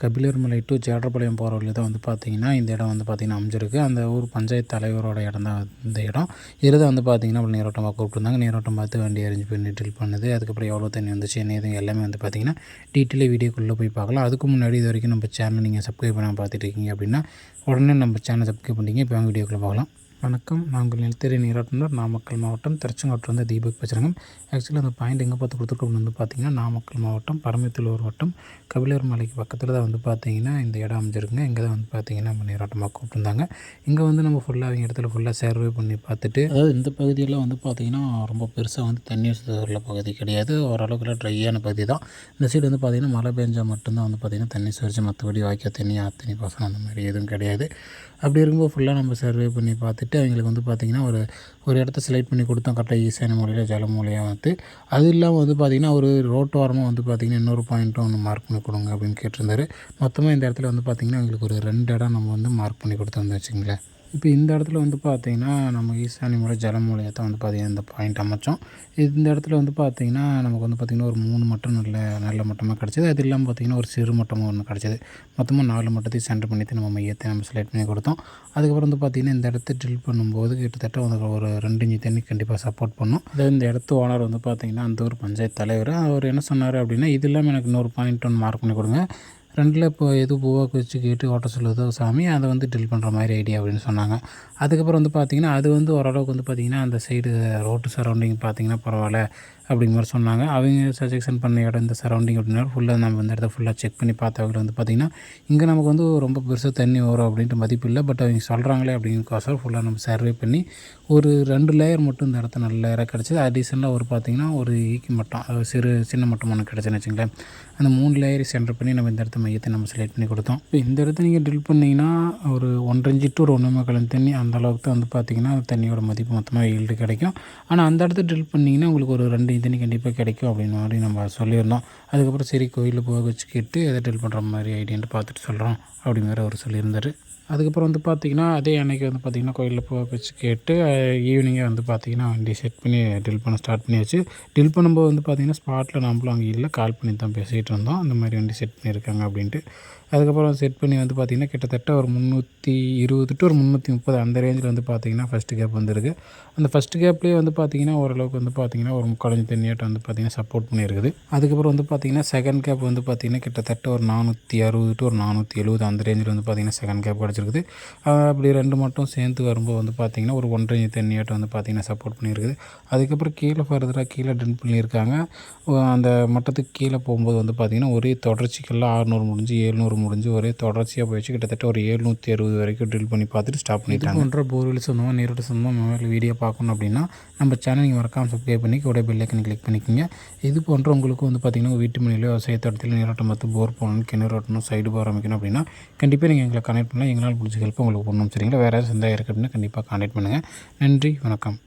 கபிலர் மலை டு ஜேடர்பாளையம் போகிற வழியில் தான் வந்து பார்த்தீங்கன்னா இந்த இடம் வந்து பார்த்தீங்கன்னா அமைஞ்சிருக்கு. அந்த ஊர் பஞ்சாயத்து தலைவரோட இடம் தான் இந்த இடம். இதில் வந்து பார்த்தீங்கன்னா அப்படி நீரோட்டமாக கூப்பிட்டுருந்தாங்க. நீரோட்டம் பார்த்து வண்டி அரேஞ்ச் பண்ணி டீல் பண்ணுது. அதுக்கப்புறம் எவ்வளோ தண்ணி வந்துச்சு என்ன இது எல்லாமே வந்து பார்த்தீங்கன்னா டீட்டெயிலாக வீடியோக்குள்ளே போய் பார்க்கலாம். அதுக்கு முன்னாடி இது வரைக்கும் நம்ம சேனல் நீங்கள் சப்ஸ்கிரைப் பண்ணாமல் பார்த்துட்டு இருக்கீங்க அப்படின்னா உடனே நம்ம சேனல் சப்ஸ்கிரைப் பண்ணிங்க இப்போ வாங்க வீடியோக்குள்ளே பார்க்கலாம் வணக்கம். நான் உங்கள் நிலத்தேரி நீராட்டினர் நாமக்கல் மாவட்டம் திருச்செங்கோட்டில் வந்து தீபக் பேசுகிறேங்க ஆக்சுவலாக அந்த பாயிண்ட் எங்கே பார்த்து கொடுத்துருக்கோம்னு வந்து பார்த்தீங்கன்னா நாமக்கல் மாவட்டம் பரமத்தூர் வட்டம் கபிலர் மலைக்கு பக்கத்தில் தான் வந்து பார்த்தீங்கன்னா இந்த இடம் அமைஞ்சிருக்குங்க. இங்கே தான் வந்து பார்த்திங்கன்னா நம்ம நீராட்டமாக கூப்பிட்டுருந்தாங்க. இங்கே வந்து நம்ம ஃபுல்லாக அவங்க இடத்துல ஃபுல்லாக சர்வே பண்ணி பார்த்துட்டு அதாவது இந்த பகுதியெல்லாம் வந்து பார்த்திங்கன்னா ரொம்ப பெருசாக வந்து தண்ணி உள்ள பகுதி கிடையாது. ஓரளவுக்குள்ள ட்ரையான பகுதி தான். இந்த சைடு வந்து பார்த்திங்கன்னா மழை பெஞ்சால் மட்டும்தான் வந்து பார்த்திங்கன்னா தண்ணி சுரிச்சு மற்றபடி வாய்க்கால் தண்ணி ஆத்தண்ணி பசங்க அந்த மாதிரி எதுவும் கிடையாது. அப்படி இருக்கும்போது ஃபுல்லாக நம்ம சர்வே பண்ணி பார்த்துட்டு அவங்களுக்கு வந்து பார்த்திங்கன்னா ஒரு ஒரு இடத்த செலக்ட் பண்ணி கொடுத்தோம் கரெக்டாக ஈஸியான முறையில் ஜல மூலையாக வந்து அது இல்லாமல் வந்து பார்த்திங்கன்னா ஒரு ரோட்டோரமாக வந்து பார்த்திங்கன்னா இன்னொரு பாயிண்ட்டும் ஒன்று மார்க் பண்ணி கொடுங்க அப்படின்னு கேட்டிருந்தாரு. மொத்தமாக இந்த இடத்துல வந்து பார்த்திங்கன்னா எங்களுக்கு ஒரு ரெண்டு இடம் நம்ம வந்து மார்க் பண்ணி கொடுத்துருந்தோம் வச்சுங்களேன் இப்போ இந்த இடத்துல வந்து பார்த்திங்கன்னா நம்ம ஈசானி மூலை ஜலம் மூலையை தான் வந்து பார்த்திங்கன்னா இந்த பாயிண்ட் அமைச்சோம். இந்த இடத்துல வந்து பார்த்திங்கன்னா நமக்கு வந்து பார்த்திங்கன்னா ஒரு மூணு மட்டம் நல்ல நல்ல மட்டமாக கிடச்சிது. அது இல்லாமல் பார்த்திங்கன்னா ஒரு சிறு மட்டம் ஒன்று கிடச்சிது. மொத்தமாக நாலு மட்டத்தையும் சென்டர் பண்ணி நம்ம மையத்தை நம்ம செலக்ட் பண்ணி கொடுத்தோம். அதுக்கப்புறம் வந்து பார்த்திங்கன்னா இந்த இடத்த ட்ரில் பண்ணும்போது கிட்டத்தட்ட வந்து ஒரு ரெண்டு இஞ்சி தண்ணி கண்டிப்பாக சப்போர்ட் பண்ணும். அதாவது இந்த இடத்து ஓனர் வந்து பார்த்திங்கன்னா அந்த ஒரு பஞ்சாயத்து தலைவர். அவர் என்ன சொன்னார் அப்படின்னா இது இல்லாமல் எனக்கு இன்னொரு பாயிண்ட் ஒன்று மார்க் பண்ணி கொடுங்க. ஃப்ரெண்டில் இப்போ எது பூவாக வச்சு கேட்டு ஓட்ட சொல்லுதோ சாமி அதை வந்து டில் பண்ணுற மாதிரி ஐடியா அப்படின்னு சொன்னாங்க. அதுக்கப்புறம் வந்து பார்த்திங்கன்னா அது வந்து ஓரளவுக்கு வந்து பார்த்திங்கன்னா அந்த சைடு ரோட்டு சரௌண்டிங் பார்த்திங்கன்னா பரவாயில்ல அப்படிங்கிற மாதிரி சொன்னாங்க. அவங்க சஜெக்ஷன் பண்ண இடம் இந்த சரௌண்டிங் அப்படின்னா ஃபுல்லாக நம்ம இந்த இடத்த ஃபுல்லாக செக் பண்ணி பார்த்தவங்க வந்து பார்த்திங்கன்னா இங்கே நமக்கு வந்து ரொம்ப பெருசாக தண்ணி வரும் அப்படின்ட்டு மதிப்பு இல்லை. பட் அவங்க சொல்கிறாங்களே அப்படிங்கிறக்கோசரம் ஃபுல்லாக நம்ம சர்வே பண்ணி ஒரு ரெண்டு லேயர் மட்டும் இந்த இடத்த நல்ல லேயராக கிடச்சிது. அடிஷனலாக ஒரு பார்த்திங்கன்னா ஒரு ஈக்கி மட்டம் சிறு சின்ன மட்டம் ஒன்று கிடச்சுன்னு வச்சுங்களேன். அந்த மூணு லேயர் சென்டர் பண்ணி நம்ம இந்த இடத்த மையத்தை நம்ம செலக்ட் பண்ணி கொடுத்தோம். இப்போ இந்த இடத்த நீங்கள் ட்ரில் பண்ணிங்கன்னா ஒரு ஒன்றரை இன்ச்சு டு ஒரு ஒன்று கலந்து தண்ணி அந்த அளவுக்கு தான் வந்து பார்த்திங்கன்னா தண்ணியோட மதிப்பு மொத்தமாக ஈல்டு கிடைக்கும். ஆனால் அந்த இடத்த ட்ரில் பண்ணிங்கன்னா உங்களுக்கு ஒரு ரெண்டு தண்ணி கண்டிப்பாக கிடைக்கும் அப்படின்னு மாதிரி நம்ம சொல்லியிருந்தோம். அதுக்கப்புறம் சரி கோயிலில் போக வச்சு கேட்டு எதை ட்ரில் பண்ணுற மாதிரி ஐடியான்ட்டு பார்த்துட்டு சொல்கிறோம் அப்படிங்கிற அவர் சொல்லியிருந்தார். அதுக்கப்புறம் வந்து பார்த்திங்கன்னா அதே அன்றைக்கி வந்து பார்த்திங்கன்னா கோயிலில் போக வச்சு கேட்டு ஈவினிங்கே வந்து பார்த்திங்கன்னா வண்டி செட் பண்ணி டில் பண்ண ஸ்டார்ட் பண்ணியாச்சு டில் பண்ணும்போது வந்து பார்த்திங்கன்னா ஸ்பாட்டில் நம்மளும் அங்கே இல்லை கால் பண்ணி தான் பேசிகிட்டு இருந்தோம் அந்த மாதிரி வண்டி செட் பண்ணியிருக்காங்க அப்படின்ட்டு அதுக்கப்புறம் செட் பண்ணி வந்து பார்த்திங்கன்னா கிட்டத்தட்ட ஒரு முந்நூற்றி இருபது டு ஒரு முந்நூற்றி முப்பது அந்த ரேஞ்சில் வந்து பார்த்திங்கன்னா ஃபஸ்ட்டு கேப் வந்துருக்கு அந்த ஃபஸ்ட்டு கேப்லேயே வந்து பார்த்திங்கன்னா ஓரளவுக்கு வந்து பார்த்திங்கன்னா ஒரு முக்காலஞ்சு தண்ணியாட்டம் வந்து பார்த்திங்கன்னா சப்போர்ட் பண்ணியிருக்குது அதுக்கப்புறம் வந்து பார்த்திங்கன்னா செகண்ட் கேப் வந்து பார்த்திங்கன்னா கிட்டத்தட்ட ஒரு நானூற்றி அறுபது டு ஒரு நானூற்றி எழுபது அந்த ரேஞ்சில் வந்து பார்த்திங்கன்னா செகண்ட் கேப் கிடச்சிருக்குது அப்படி ரெண்டு மட்டும் சேர்ந்து வரும்போது வந்து பார்த்திங்கன்னா ஒரு ஒன்றரை தண்ணியாட்டம் வந்து பார்த்திங்கன்னா சப்போர்ட் பண்ணியிருக்குது. அதுக்கப்புறம் கீழே ஃபர்தராக கீழே ட்ரில் பண்ணியிருக்காங்க. அந்த மட்டத்துக்கு கீழே போகும்போது வந்து பார்த்திங்கன்னா ஒரே தொடர்ச்சிக்கெல்லாம் ஆறுநூறு முடிஞ்சு ஏழ்நூறு முடிஞ்சு ஒரே தொடர்ச்சியாக போயிடுச்சு. கிட்டத்தட்ட ஒரு ஏழ்நூற்றி அறுபது வரைக்கும் ட்ரில் பண்ணி பார்த்துட்டு ஸ்டாப் பண்ணிட்டாங்க. போன்ற போர்வெல் சொந்தமாக நேரோட சொந்தமாக மொபைல் வீடியோ பார்க்கணும் அப்படின்னா நம்ம சேனல் நீங்கள் மறக்காமல் சப்ஸ்கிரைப் பண்ணி கூட பெல்லைக்கன் கிளிக் பண்ணிக்கோங்க. இது போன்ற உங்களுக்கு வந்து பார்த்திங்கன்னா வீட்டு மனையில் விவசாயத்தோட்டத்தில் நீரோட்டம் பார்த்து போர் போகணும் கிணறு ஓட்டணும் சைடு போர் அமைக்கணும் அப்படின்னா கண்டிப்பாக நீங்கள் எங்களை கனெக்ட் பண்ணலாம். எங்களால் பிடிச்ச ஹெல்ப் உங்களுக்கு பண்ணணும். சரிங்களா? வேறு ஏதாவது சந்தேகம் இருக்குது அப்படின்னா கண்டிப்பாக கான்டாக்ட் பண்ணுங்கள் நன்றி. வணக்கம்.